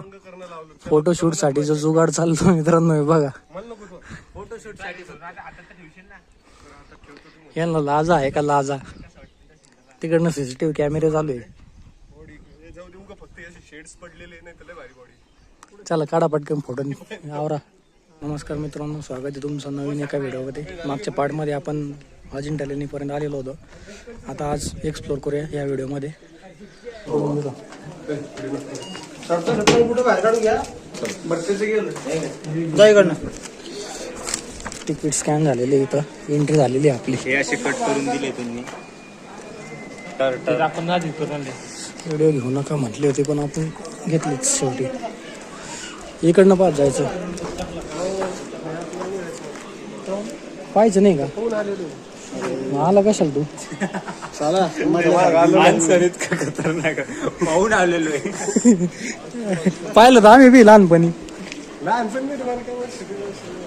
Photo फोटोशूटसाठी जो जुगाड चालतो मित्रांनो बघा. फोटोशूटसाठी यांना लाजा आहे का लाजा. तिकडनं सीसीटीव्ही कॅमेरे चालू आहे. चला काढा पटकन फोटो. आवरा. नमस्कार मित्रांनो स्वागत आहे तुमचं नवीन एका व्हिडिओमध्ये. मागच्या पार्टमध्ये आपण अजिंठा लेणीपर्यंत आलेलो होतो. आता आज एक्सप्लोर करूया या व्हिडिओमध्ये. तिकीट स्कॅन झालेले इथं. एंट्री झालेली आहे आपली. हे असे कट करून दिले तुम्ही. आपण व्हिडिओ घेऊ नका म्हटले होते पण आपण घेतलीच शेवटी. इकडनं पाहत जायचं. पाहायचं नाही का? आला कशाला तू? आन्सर इतकं खतरनाक? आहे. पाहून आलेलो आहे. पाहिलं तर आम्ही बी लहानपणी. लहानपण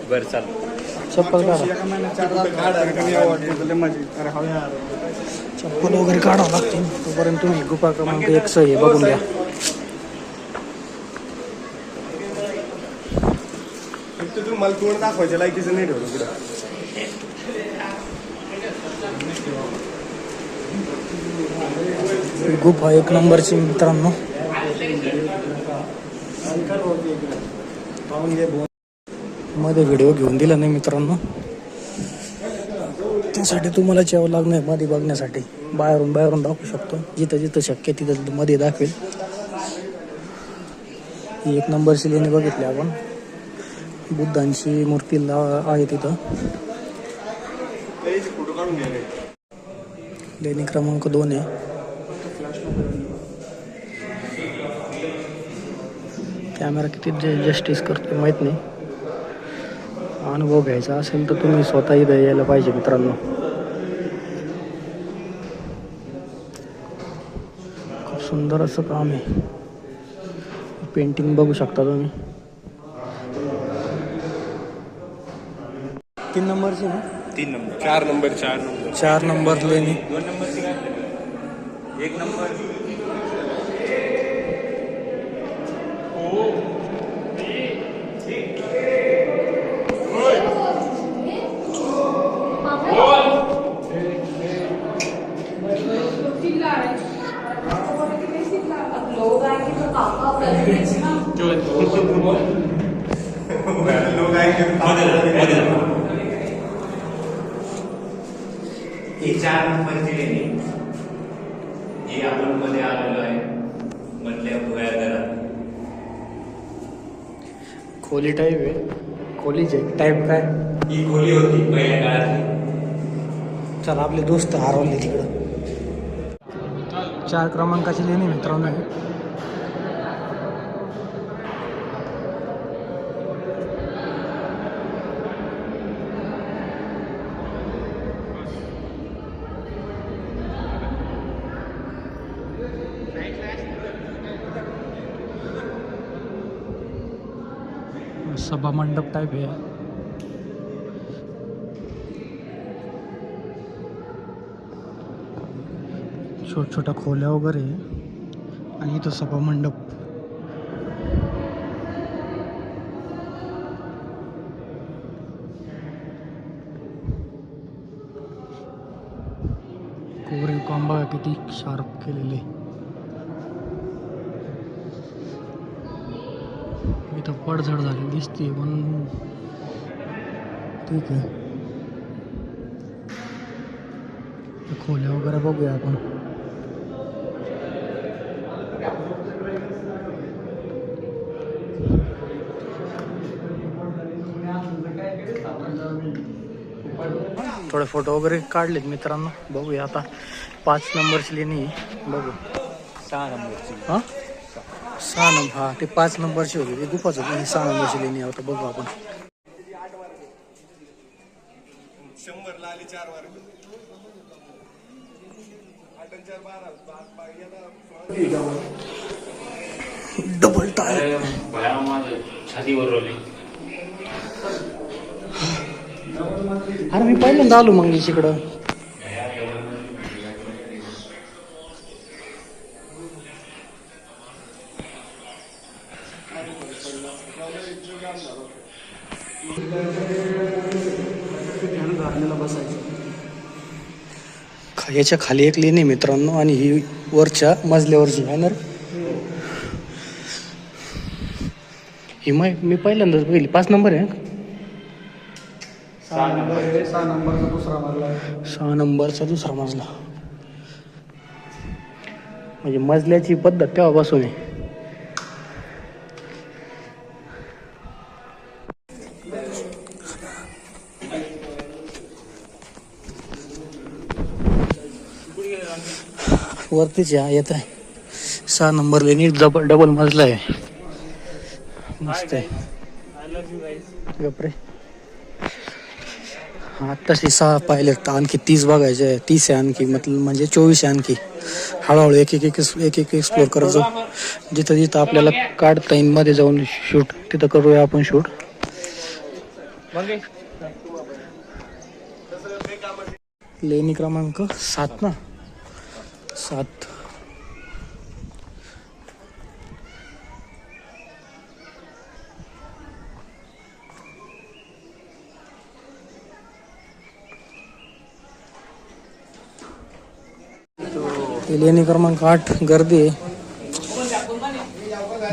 बरं चाल. चप्पल काढा. चप्पल वगैरे काढावं लागते तोपर्यंत तुम्ही गुफा क्रमांक एक हे बघून घ्या. तुम्ही मला तोंड दाखवायच्या लायकीचं नाही ठेवलं गुफा एक नंबरची मित्रांनो. मध्ये व्हिडिओ घेऊन दिला नाही मित्रांनो. त्यासाठी तुम्हाला यावं लागणार मध्ये बघण्यासाठी. बाहेरून बाहेरून दाखवू शकतो. जिथं जिथं शक्य तिथं मध्ये दाखवेल. ही एक नंबरची लेणी बघितली आपण. बुद्धांची मूर्ती ला- आहे तिथं. फोटो काढून घ्यायला लेणी क्रमांक दोन आहे. कॅमेरा किती जस्टिस करतो माहीत नाही. अनुभव घ्यायचा असेल तर तुम्ही स्वतः इथं यायला पाहिजे मित्रांनो. खूप सुंदर असं काम आहे. पेंटिंग बघू शकता तुम्ही. तीन नंबरची ना? तीन नंबर। चार नंबर चार नंबर। चार नंबर लेणी दोन नंबरची काय आपल्याला? एक नंबर। लोग आएंगे तो काका लोक आहे ही चार नंबरची लेणी ही आपण मध्ये आलेलो आहे मधल्या भुयार घरात. खोली टाईप आहे. खोलीचे टाईप काय? ही खोली होती पहिल्या काळातली. चला आपले दोस्त हरवले तिकडं. चार क्रमांकाची लेणी मित्रांनो ही. सभा मंडप टाईप आहे छोट छोट्या खोल्या वगैरे आहे. आणि इथं सभा मंडप. कोरीव कांबा किती शार्प केलेले. इथं पडझड झाली दिसते पण ठीक आहे. खोल्या वगैरे बघूया आपण. थोडे फोटो वगैरे काढलेत मित्रांनो. बघूया आता. पाच नंबरची लेणी आहे. बघू. सहा नंबरची. हा? सहा नंबर हा ते पाच नंबरची होती ती गुफाच होती ही सहा नंबरची लेणी आहे. आता बघू आपण. डबल टायर अरे मी पहिल्यांदा आलो मग इकडं. याच्या खाली एक लेणी मित्रांनो आणि ही वरच्या मजल्यावरची आहे ना रे? ही मै मी पहिल्यांदाच बघितली. पाच नंबर आहे ना? सहा नंबरचा दुसरा मजला. म्हणजे मजल्याची पद्धत तेव्हापासून आहे. वरतीच या येत आहे. सहा नंबर लेणी डबल डबल मजला आहे मस्त आहे. गपरे आत्ताशी सहा पाहिले आणखी तीस बघायचे आहे तीस आहे आणखी मतलब म्हणजे चोवीस आहे आणखी. हळूहळू एक एक एक एक एक एक्सप्लोर करत जाऊ. जिथं जिथं आपल्याला काढता येईल मध्ये जाऊन शूट तिथं करूया आपण शूट लेणी क्रमांक सात ना? सात. ते लेणी क्रमांक आठ गर्दी. आहे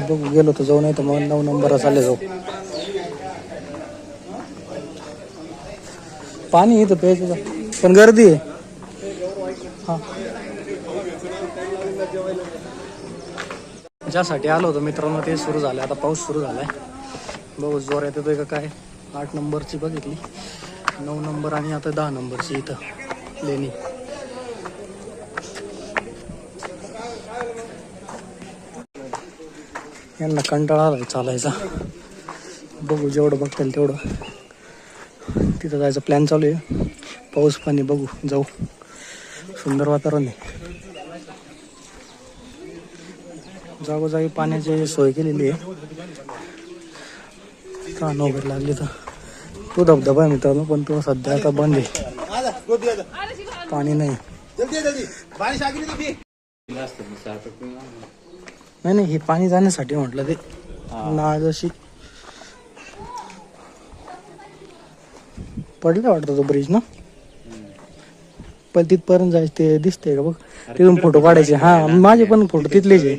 बघू गेलो तर जाऊ नाही तर मग नऊ नंबर चालले जाऊ. पाणी इथं प्यायचं पण गर्दी आहे. हा. ज्यासाठी आलो होतो मित्रांनो ते सुरू झालं आता पाऊस सुरू झालाय. बघू जोरात येतोय का काय? आठ नंबरची बघितली. नऊ नंबर आणि आता दहा नंबरची इथं. लेणी. यांना कंटाळा आलाय चालायचा. बघू जेवढं बघता येईल तेवढं. तिथं जायचं प्लॅन चालू आहे. पाऊस पाणी बघू जाऊ. सुंदर वातावरण आहे. जागोजागी पाण्याची सोय केलेली आहे. कान वगैरे लागली तर तो धबधबा आहे मित्रांनो पण तो सध्या आता बंद आहे. पाणी नाही. नाही नाही हे पाणी जाण्यासाठी म्हटलं ते. नाळ अशी पडलं वाटतं तो ब्रिज ना? पण तिथपर्यंत जायचं ते दिसतंय का बघ? तिथून फोटो काढायचे. हा माझे पण फोटो तिथलेच आहे.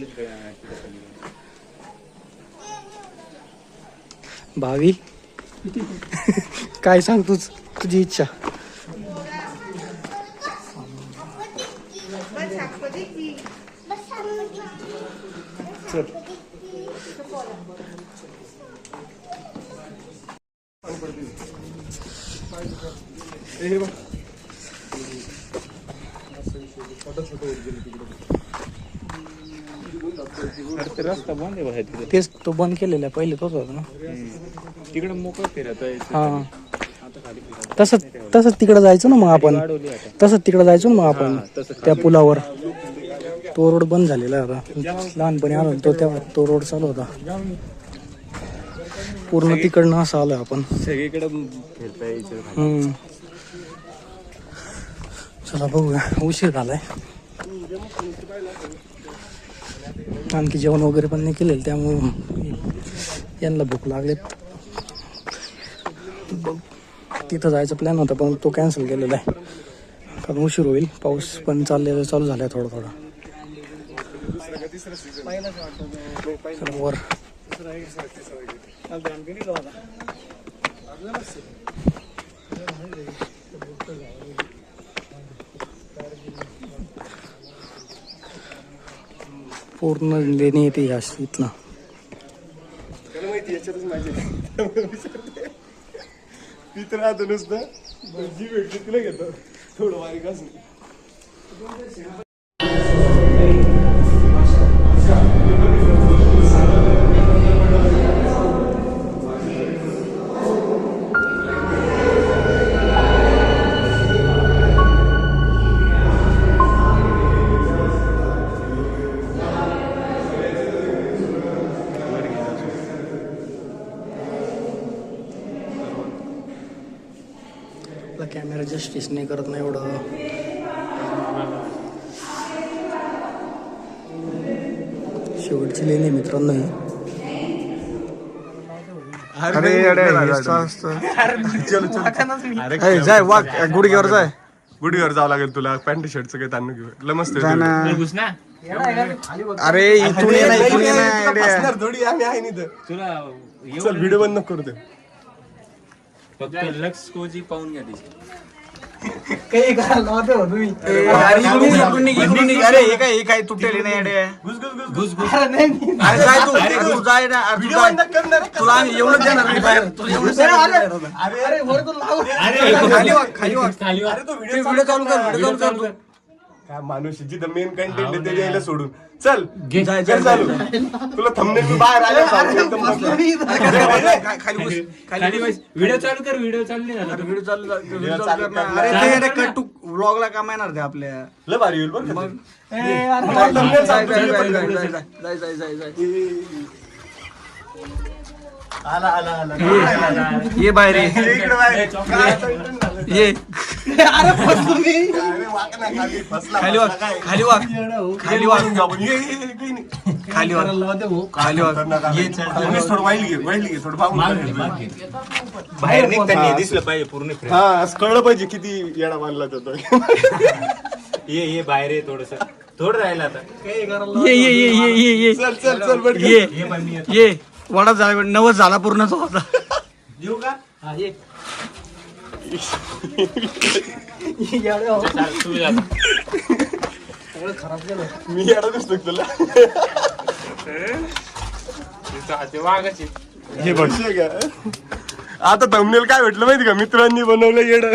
भावी? काय सांग तूच तुझी इच्छा. रस्ता बंद आहे तिकडे. तेच तो बंद केलेला आहे पहिले तोच होता ना. तिकडे मोकळं फिरत आहे. हा. तसंच तसंच तिकडे जायचं ना मग आपण. वाढवली आता. तसंच तिकडे जायचो ना मग आपण तसं त्या पुलावर. तो रोड बंद झालेला आहे आता. लहानपणी आलो ना तो तेव्हा तो रोड चालू होता. पूर्ण तिकडनं असं आलोय आपण. सगळीकडे फिरता यायचं हम्म. चला बघूया. उशीर झालाय. आणखी जेवण वगैरे पण नाही केलेलं त्यामुळं यांना भूक लागलेत तिथं जायचा प्लॅन होता पण तो कॅन्सल केलेला आहे. कारण उशीर होईल पाऊस पण चाललेला चालू झाला थोडा थोडा. चला वर. पूर्ण लेणी येते या इथनं माहिती याच्यातच तर नुसतं. जी भेटली तिला घेतो. थोडं बारीक असून जस्टिस नाही करत नाही एवढं. शेवटची लेणी मित्रांनो अरे अरे असं असतं. जाय वाघ गुडघ्यावर जाय. गुडीवर जावं लागेल तुला. पॅन्ट शर्टचं काही ताण घेऊ लय मस्त अरे इथून ये ना इथून ये ना येड्या. असणार थोडी आम्ही आहे नाही तुला चल व्हिडिओ बंद नको करू दे. फक्त लक्ष कोजी पाहून घ्या तिची. काही करायला नव्हते अरे इकडून निघ, इकडून निघ, काय हे काय तुटलेली नाही अरे घुस घुस घुस घुस नाही, तू जाय ना अरे तू तुला आम्ही एवढंच देणार नाही बाहेर तुला एवढंच अरे, खाली वाग, खाली वाग. अरे तो व्हिडिओ चालू कर व्हिडिओ चालू कर काय माणूस आहे, जिथं मेन कंटेंट आहे ते द्यायला सोडून. चल जाय, चालू तुला थंबनेल मी बाहेर आले एकदम बसला. खा- खाली बस खाली खाली बस. व्हिडिओ चालू कर व्हिडिओ चालू नाही झाला व्हिडिओ चालू व्हिडिओ चालू कर. ना. अरे ते कट टू व्लॉगला काम येणार ते आपल्या. लय भारी होईल बरं का ते. जाय, जाय, जाय, जाय, जाय, जाय, जाय, जाय, जाय, जाय. आला आला आला. ये बाहेर ये. ये इकडे बाहेर. काय ये. अरे वाक ना खाली फसला खाली वाग फसला काय? खाली वाग खाली वाग जाऊ आपण. ये, ये, ये, काही नाही. खाली थोडं वाईट घे वाईट घे थोडं. बाहेर निघताना दिसलं पाहिजे पूर्ण. हा असं कळलं पाहिजे किती येडा बांधला जातो ये ये बाहेर ये थोडस. थोडं राहिलं आता. ये ये ये ये ये ये. चल चल चल बट ये ये पण मी येतो. ये. वडा झाला नवस झाला पूर्ण तो होता येऊ का? हा ये. मी येडा दिसतो तुला हे बघ. का आता थंबनेल काय भेटलं माहिती का? मित्रांनी बनवलं येड.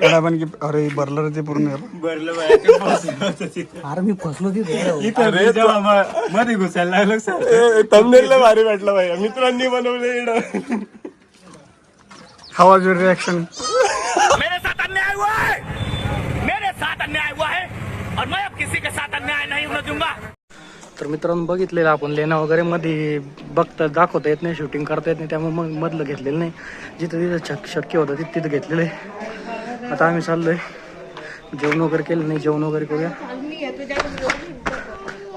पण की अरे भरलं रे ते पूर्ण. अरे मी फसलो तिथे. मध्ये घुसायला लागलो सर. थंबनेल भारी भेटलं भाई मित्रांनी बनवलं येड. हवा जो रिॲक्शन मेरे साथ अन्याय हुआ है। मेरे साथ अन्याय हुआ है और मैं अब किसी के साथ अन्याय नहीं होने दूंगा। तर मित्रांनो बघितलेलं आपण लेना वगैरे मध्ये बघता दाखवता येत नाही शूटिंग करता येत नाही त्यामुळे मग मधलं घेतलेलं नाही. जिथं तिथं शक- शक्य होतं तिथं तिथं घेतलेलं आहे. आता आम्ही चाललोय. जेवण वगैरे केलं नाही जेवण वगैरे करूया.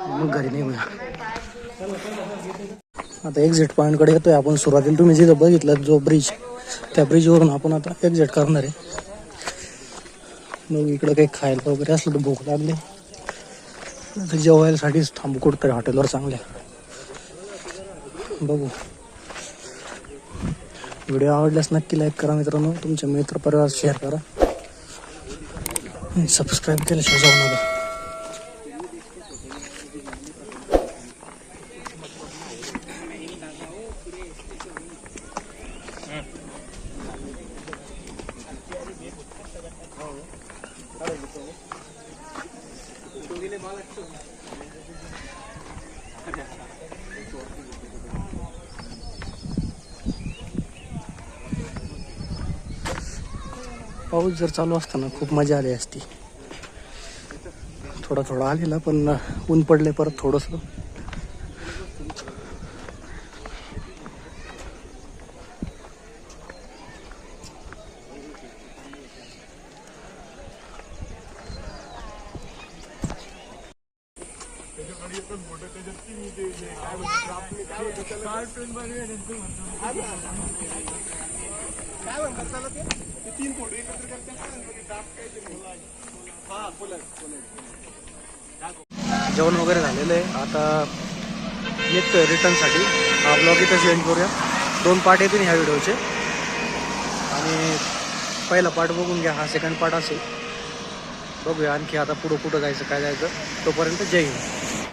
मग घरी निघूया. आता एक्झिट पॉईंटकडे येतोय आपण. सुरुवातीला तुम्ही जिथं बघितलं जो ब्रिज त्या ब्रिजवरून आपण आता एक्झिट करणार आहे. मग इकडं काही खायला वगैरे असलं तर भूक लागली. तर जेवायसाठीच थांबू कुठतरी हॉटेलवर चांगल्या. बघू. व्हिडिओ आवडल्यास नक्की लाईक करा मित्रांनो. तुमच्या मित्र परिवार शेअर करा सबस्क्राईब केल्याशिवाय जाऊ नका. पाऊस जर चालू असताना खूप मजा आली असती. थोडा थोडा आलेला पण ऊन पडले परत थोडंसं. जेवण वगैरे झालेलं आहे. आता निघतोय रिटर्नसाठी हा ब्लॉग इथं सेंड करूया. दोन पार्ट येतील ह्या व्हिडिओचे आणि पहिला पार्ट बघून घ्या. हा सेकंड पार्ट असेल. बघूया आणखी आता पुढं कुठं जायचं काय जायचं. तोपर्यंत जय हिंद.